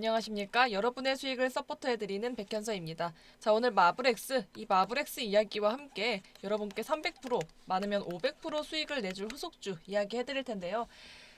안녕하십니까. 여러분의 수익을 서포트해드리는 백현서입니다. 자, 오늘 마블엑스, 이 마블엑스 이야기와 함께 여러분께 300%, 많으면 500% 수익을 내줄 후속주 이야기 해드릴 텐데요.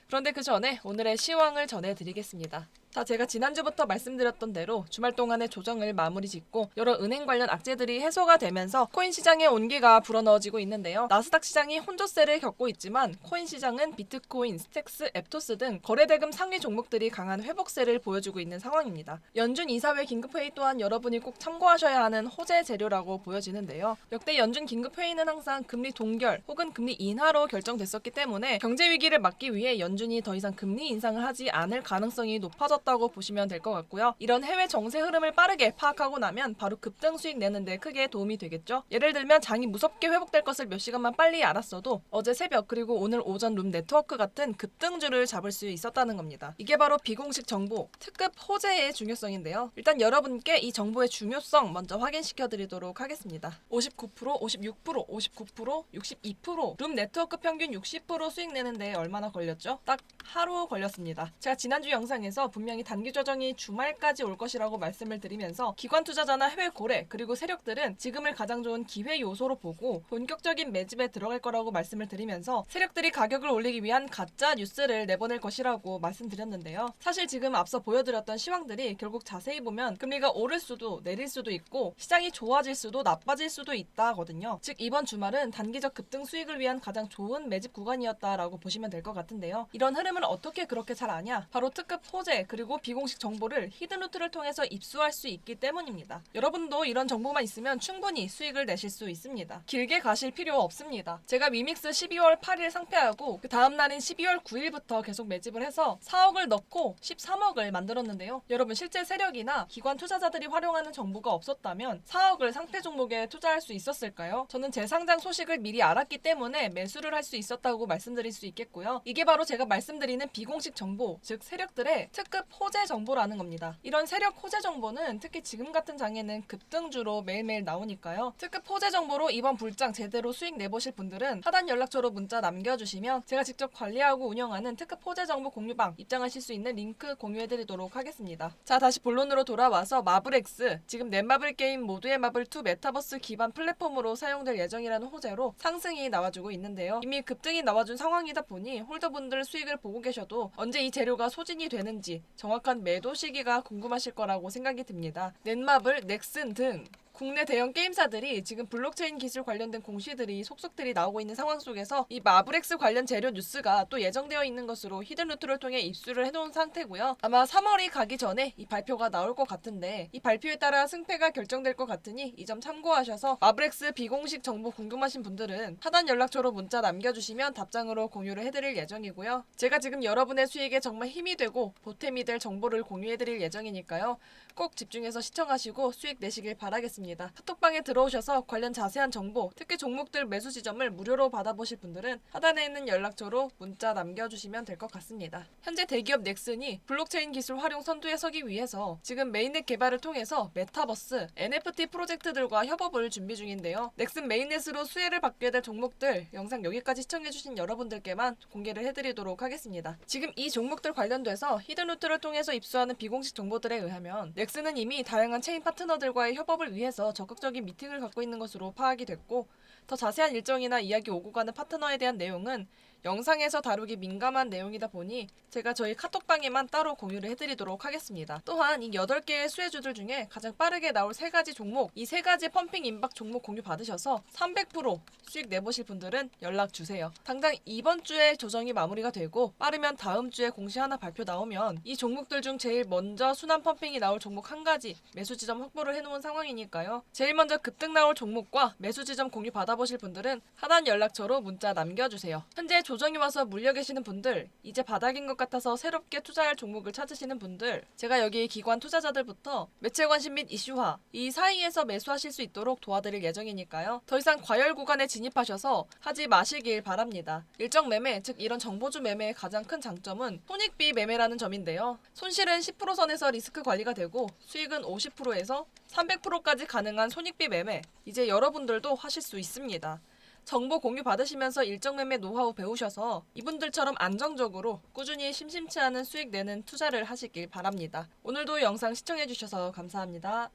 그런데 그 전에 오늘의 시황을 전해드리겠습니다. 자, 제가 지난주부터 말씀드렸던 대로 주말 동안의 조정을 마무리 짓고 여러 은행 관련 악재들이 해소가 되면서 코인 시장의 온기가 불어넣어지고 있는데요. 나스닥 시장이 혼조세를 겪고 있지만 코인 시장은 비트코인, 스택스, 앱토스 등 거래대금 상위 종목들이 강한 회복세를 보여주고 있는 상황입니다. 연준 이사회 긴급회의 또한 여러분이 꼭 참고하셔야 하는 호재 재료라고 보여지는데요. 역대 연준 긴급회의는 항상 금리 동결 혹은 금리 인하로 결정됐었기 때문에 경제 위기를 막기 위해 연준이 더 이상 금리 인상을 하지 않을 가능성이 높아졌 다고 보시면 될 것 같고요. 이런 해외 정세 흐름을 빠르게 파악하고 나면 바로 급등 수익 내는데 크게 도움이 되겠죠. 예를 들면 장이 무섭게 회복될 것을 몇 시간만 빨리 알았어도 어제 새벽 그리고 오늘 오전 룸 네트워크 같은 급등주를 잡을 수 있었다는 겁니다. 이게 바로 비공식 정보, 특급 호재의 중요성인데요. 일단 여러분께 이 정보의 중요성 먼저 확인시켜 드리도록 하겠습니다. 59%, 56%, 59%, 62%, 룸 네트워크 평균 60% 수익 내는데 얼마나 걸렸죠? 딱 하루 걸렸습니다. 제가 지난주 영상에서 분명 히 단기 조정이 주말까지 올 것이라고 말씀을 드리면서 기관 투자자나 해외 고래 그리고 세력들은 지금을 가장 좋은 기회 요소로 보고 본격적인 매집에 들어갈 거라고 말씀을 드리면서 세력들이 가격을 올리기 위한 가짜 뉴스를 내보낼 것이라고 말씀드렸는데요. 사실 지금 앞서 보여드렸던 시황들이 결국 자세히 보면 금리가 오를 수도 내릴 수도 있고 시장이 좋아질 수도 나빠질 수도 있다거든요. 즉 이번 주말은 단기적 급등 수익을 위한 가장 좋은 매집 구간이었다라고 보시면 될 것 같은데요. 이런 흐름을 어떻게 그렇게 잘 아냐? 바로 특급 호재 그리고 비공식 정보를 히든루트를 통해서 입수할 수 있기 때문입니다. 여러분도 이런 정보만 있으면 충분히 수익을 내실 수 있습니다. 길게 가실 필요 없습니다. 제가 위믹스 12월 8일 상패하고 그 다음 날인 12월 9일부터 계속 매집을 해서 4억을 넣고 13억을 만들었는데요. 여러분 실제 세력이나 기관 투자자들이 활용하는 정보가 없었다면 4억을 상패 종목에 투자할 수 있었을까요? 저는 재상장 소식을 미리 알았기 때문에 매수를 할 수 있었다고 말씀드릴 수 있겠고요. 이게 바로 제가 말씀드리는 비공식 정보, 즉 세력들의 특급 호재 정보라는 겁니다. 이런 세력 호재 정보는 특히 지금 같은 장에는 급등주로 매일매일 나오니까요. 특급 호재 정보로 이번 불장 제대로 수익 내보실 분들은 하단 연락처로 문자 남겨주시면 제가 직접 관리하고 운영하는 특급 호재 정보 공유방 입장하실 수 있는 링크 공유해드리도록 하겠습니다. 자 다시 본론으로 돌아와서 마블엑스 지금 넷마블 게임 모두의 마블 2 메타버스 기반 플랫폼으로 사용될 예정이라는 호재로 상승이 나와주고 있는데요. 이미 급등이 나와준 상황이다 보니 홀더분들 수익을 보고 계셔도 언제 이 재료가 소진이 되는지 정확한 매도 시기가 궁금하실 거라고 생각이 듭니다. 넷마블, 넥슨 등 국내 대형 게임사들이 지금 블록체인 기술 관련된 공시들이 속속들이 나오고 있는 상황 속에서 이 마블엑스 관련 재료 뉴스가 또 예정되어 있는 것으로 히든루트를 통해 입수를 해놓은 상태고요. 아마 3월이 가기 전에 이 발표가 나올 것 같은데 이 발표에 따라 승패가 결정될 것 같으니 이 점 참고하셔서 마블엑스 비공식 정보 궁금하신 분들은 하단 연락처로 문자 남겨주시면 답장으로 공유를 해드릴 예정이고요. 제가 지금 여러분의 수익에 정말 힘이 되고 보탬이 될 정보를 공유해드릴 예정이니까요. 꼭 집중해서 시청하시고 수익 내시길 바라겠습니다. 카톡방에 들어오셔서 관련 자세한 정보, 특히 종목들 매수 지점을 무료로 받아보실 분들은 하단에 있는 연락처로 문자 남겨주시면 될 것 같습니다. 현재 대기업 넥슨이 블록체인 기술 활용 선두에 서기 위해서 지금 메인넷 개발을 통해서 메타버스, NFT 프로젝트들과 협업을 준비 중인데요. 넥슨 메인넷으로 수혜를 받게 될 종목들 영상 여기까지 시청해주신 여러분들께만 공개를 해드리도록 하겠습니다. 지금 이 종목들 관련돼서 히든루트를 통해서 입수하는 비공식 정보들에 의하면 넥슨은 이미 다양한 체인 파트너들과의 협업을 위해서 적극적인 미팅을 갖고 있는 것으로 파악이 됐고 더 자세한 일정이나 이야기 오고 가는 파트너에 대한 내용은 영상에서 다루기 민감한 내용이다 보니 제가 저희 카톡방에만 따로 공유를 해드리도록 하겠습니다. 또한 이 8개의 수혜주들 중에 가장 빠르게 나올 3가지 종목, 이 3가지 펌핑 임박 종목 공유 받으셔서 300% 수익 내보실 분들은 연락 주세요. 당장 이번 주에 조정이 마무리가 되고 빠르면 다음 주에 공시 하나 발표 나오면 이 종목들 중 제일 먼저 순환 펌핑이 나올 종목 한 가지 매수 지점 확보를 해놓은 상황이니까요. 제일 먼저 급등 나올 종목과 매수 지점 공유 받아보실 분들은 하단 연락처로 문자 남겨주세요. 현재 조정이 와서 물려 계시는 분들, 이제 바닥인 것 같아서 새롭게 투자할 종목을 찾으시는 분들, 제가 여기 기관 투자자들부터 매체 관심 및 이슈화, 이 사이에서 매수하실 수 있도록 도와드릴 예정이니까요. 더 이상 과열 구간에 진입하셔서 하지 마시길 바랍니다. 일정 매매, 즉 이런 정보주 매매의 가장 큰 장점은 손익비 매매라는 점인데요. 손실은 10% 선에서 리스크 관리가 되고 수익은 50%에서 300%까지 가능한 손익비 매매. 이제 여러분들도 하실 수 있습니다. 정보 공유 받으시면서 일정 매매 노하우 배우셔서 이분들처럼 안정적으로 꾸준히 심심치 않은 수익 내는 투자를 하시길 바랍니다. 오늘도 영상 시청해주셔서 감사합니다.